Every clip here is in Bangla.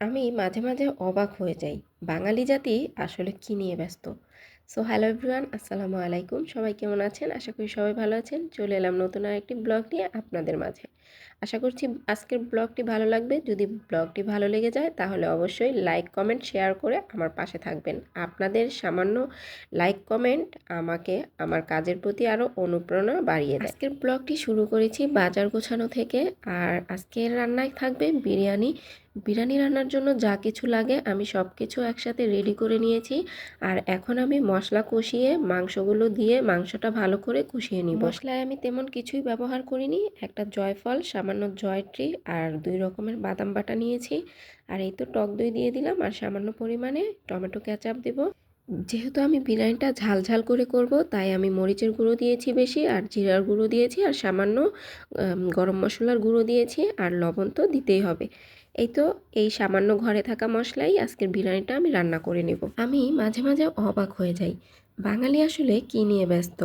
আমি মাঝে মাঝে অবাক হয়ে যাই। বাঙালি জাতি আসলে কী নিয়ে ব্যস্ত? সো হ্যালো এভরিওয়ান আসসালামু আলাইকুম। সবাই কেমন আছেন? আশা করি সবাই ভালো আছেন। চলে এলাম নতুন আরেকটি ব্লগ নিয়ে আপনাদের মাঝে। আশা করছি আজকের ব্লগটি ভালো লাগবে। যদি ব্লগটি ভালো লেগে যায়, তাহলে অবশ্যই লাইক, কমেন্ট, শেয়ার করে আমার পাশে থাকবেন। আপনাদের সামান্য লাইক, কমেন্ট আমাকে আমার কাজের প্রতি আরও অনুপ্রেরণা বাড়িয়ে দেয়। আজকের ব্লগটি শুরু করেছি বাজার গোছানো থেকে। আর আজকের রান্নায় থাকবে বিরিয়ানি বিরিয়ানি রান্নার জন্য যা কিছু লাগে আমি সব কিছু একসাথে রেডি করে নিয়েছি। আর এখন আমি মশলা কষিয়ে মাংসগুলো দিয়ে মাংসটা ভালো করে কষিয়ে নিই মশলায় আমি তেমন কিছুই ব্যবহার করিনি। একটা জয়ফল, সামান্য জয়ট্রি আর দুই রকমের বাদাম বাটা নিয়েছি। আর এই তো টক দই দিয়ে দিলাম আর সামান্য পরিমাণে টমেটো ক্যাচাপ দেবো। যেহেতু আমি বিরিয়ানিটা ঝাল ঝাল করে করব, তাই আমি মরিচের গুঁড়ো দিয়েছি বেশি আর জিরার গুঁড়ো দিয়েছি আর সামান্য গরম মশলার গুঁড়ো দিয়েছি আর লবণ তো দিতেই হবে। এই তো এই সামান্য ঘরে থাকা মশলাই, আজকের বিরিয়ানিটা আমি রান্না করে নেব। আমি মাঝে মাঝে অবাক হয়ে যাই। বাঙালি আসলে কী নিয়ে ব্যস্ত?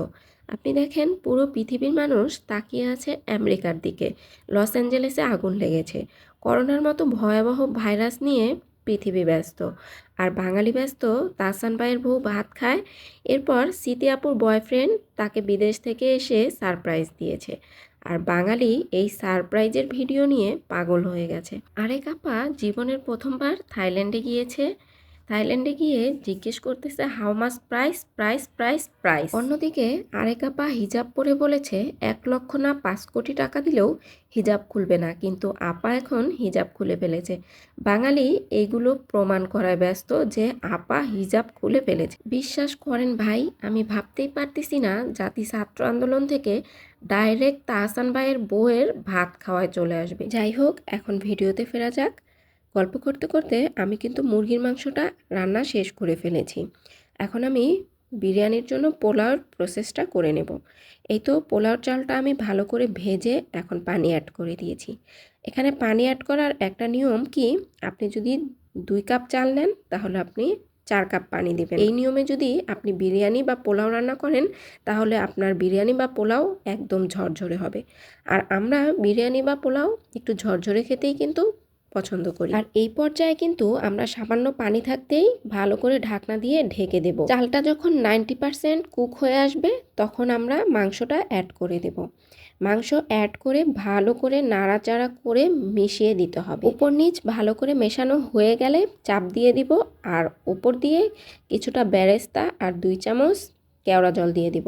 আপনি দেখেন, পুরো পৃথিবীর মানুষ তাকিয়ে আছে আমেরিকার দিকে। লস অ্যাঞ্জেলেসে আগুন লেগেছে। করোনার মতো ভয়াবহ ভাইরাস নিয়ে পৃথিবী ব্যস্ত। আর বাঙালি ব্যস্ত তাসান ভাইয়ের বউ ভাত খায়, এরপর সিতি আপুর বয়ফ্রেন্ড তাকে বিদেশ থেকে এসে সারপ্রাইজ দিয়েছে। আর বাঙালি এই সারপ্রাইজের ভিডিও নিয়ে পাগল হয়ে গেছে। আরেক আপা জীবনের প্রথমবার থাইল্যান্ডে গিয়েছে। থাইল্যান্ডে গিয়ে জিজ্ঞেস করতেছে how much price price price price অন্যদিকে আরেক আপা হিজাব পরে বলেছে, এক লক্ষ না পাঁচ কোটি টাকা দিলেও হিজাব খুলবে না। কিন্তু আপা এখন হিজাব খুলে ফেলেছে। বাঙালি এইগুলো প্রমাণ করায় ব্যস্ত যে আপা হিজাব খুলে ফেলেছে। বিশ্বাস করেন ভাই, আমি ভাবতেই পারতেছি না জাতি ছাত্র আন্দোলন থেকে ডাইরেক্ট তাহসান ভাইয়ের বউয়ের ভাত খাওয়ায় চলে আসবে। যাই হোক, এখন ভিডিওতে ফেরা যাক। গল্প করতে করতে আমি কিন্তু মুরগির মাংসটা রান্না শেষ করে ফেলেছি। এখন আমি বিরিয়ানির জন্য পোলাওর প্রসেসটা করে নেব। এই তো পোলাওর চালটা আমি ভালো করে ভেজে এখন পানি অ্যাড করে দিয়েছি। এখানে পানি অ্যাড করার একটা নিয়ম কি? আপনি যদি দুই কাপ চাল নেন, তাহলে আপনি চার কাপ পানি দিবেন। এই নিয়মে যদি আপনি বিরিয়ানি বা পোলাও রান্না করেন, তাহলে আপনার বিরিয়ানি বা পোলাও একদম ঝরঝরে হবে। আর আমরা বিরিয়ানি বা পোলাও একটু ঝরঝরে খেতেই কিন্তু পছন্দ করি। আর এই পর্যায়ে কিন্তু আমরা সামান্য পানি থাকতেই ভালো করে ঢাকনা দিয়ে ঢেকে দেব। চালটা যখন নাইনটি পারসেন্ট কুক হয়ে আসবে, তখন আমরা মাংসটা অ্যাড করে দেব। মাংস অ্যাড করে ভালো করে নাড়াচাড়া করে মিশিয়ে দিতে হবে। উপর নিচ ভালো করে মেশানো হয়ে গেলে চাপ দিয়ে দিব, আর উপর দিয়ে কিছুটা বেরেস্তা আর দুই চামচ কেওড়া জল দিয়ে দিব।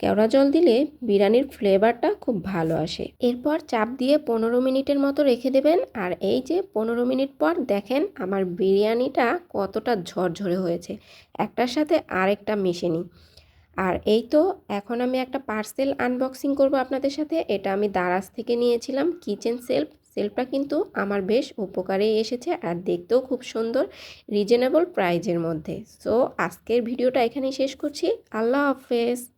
কেওড়া জল দিলে বিরিয়ানির ফ্লেভারটা খুব ভালো আসে। এরপর চাপ দিয়ে পনেরো মিনিটের মতো রেখে দেবেন। আর এই যে পনেরো মিনিট পর দেখেন আমার বিরিয়ানিটা কতটা ঝরঝরে হয়েছে। একটার সাথে আরেকটা মিশে নিই আর এই তো এখন আমি একটা পার্সেল আনবক্সিং করব আপনাদের সাথে। এটা আমি দারাজ থেকে নিয়েছিলাম কিচেন সেলফ সেলফটা কিন্তু আমার বেশ উপকারেই এসেছে আর দেখতেও খুব সুন্দর রিজনেবল প্রাইজের মধ্যে। সো আজকের ভিডিওটা এখানেই শেষ করছি। আল্লাহ হাফেজ।